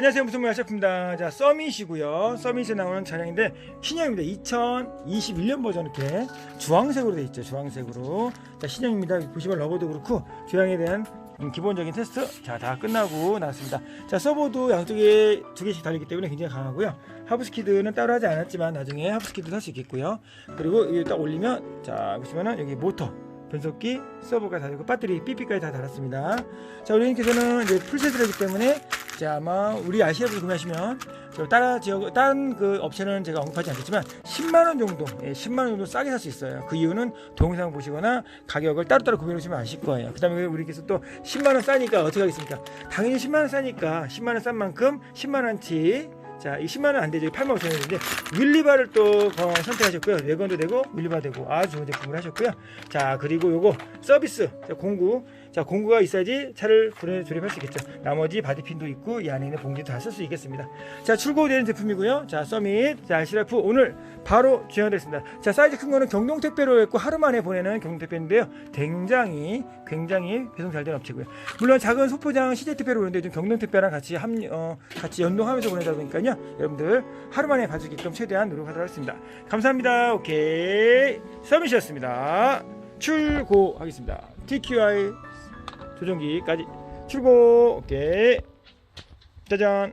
안녕하세요. 무슨 말 셰프입니다. 자 서밋이고요. 서밋에 나오는 차량인데 신형입니다. 2021년 버전 이렇게 주황색으로 되어 있죠. 주황색으로. 자 신형입니다. 보시면 러버도 그렇고 주행에 대한 음, 기본적인 테스트. 자 다 끝나고 나왔습니다. 자 서버도 양쪽에 두 개씩 달리기 때문에 굉장히 강하고요. 하브스키드는 따로 하지 않았지만 나중에 하브스키드도 할수 있겠고요. 그리고 이게 딱 올리면 자 보시면은 여기 모터 변속기, 서버가 달리고 배터리, 삐삐까지 다 달았습니다. 자, 우리 님께서는 이제 풀세트를 하기 때문에 자, 아마 우리 아시아에서 구매하시면 저 따라 지역 다른 그 업체는 제가 언급하지 않겠지만 10만 원 정도, 예, 10만 원 정도 싸게 살 수 있어요. 그 이유는 동영상 보시거나 가격을 따로따로 구매해 보시면 아실 거예요. 그다음에 우리께서 또 10만 원 싸니까 어떻게 하겠습니까? 당연히 10만 원 싸니까 10만 원 싼 만큼 10만 원치 자, 이 10만 원 안 되죠. 8만 5천 원인데 윌리바를 또 어, 선택하셨고요. 외건도 되고 윌리바 되고 아주 좋은 제품을 하셨고요. 자, 그리고 요거 서비스 자, 공구. 자, 공구가 있어야지 차를 조립, 조립할 수 있겠죠. 나머지 바디핀도 있고 이 안에 있는 봉지도 다 쓸 수 있겠습니다. 자, 출고되는 제품이고요. 자, 서밋. 자, 시라프 오늘 바로 주행됐습니다. 자, 사이즈 큰 거는 경동 택배로 했고 하루 만에 보내는 경동 택배인데요. 굉장히 굉장히 배송 잘 된 업체고요. 물론 작은 소포장 시제 택배로 오는데 좀 경동 택배랑 같이 합 어, 같이 연동하면서 보내다 보니까요. 여러분들 하루 만에 봐주게끔 최대한 노력하도록 하겠습니다. 감사합니다. 오케이. 서밋이었습니다. 출고하겠습니다. TQI 조정기까지 출고. 오케이. 짜잔.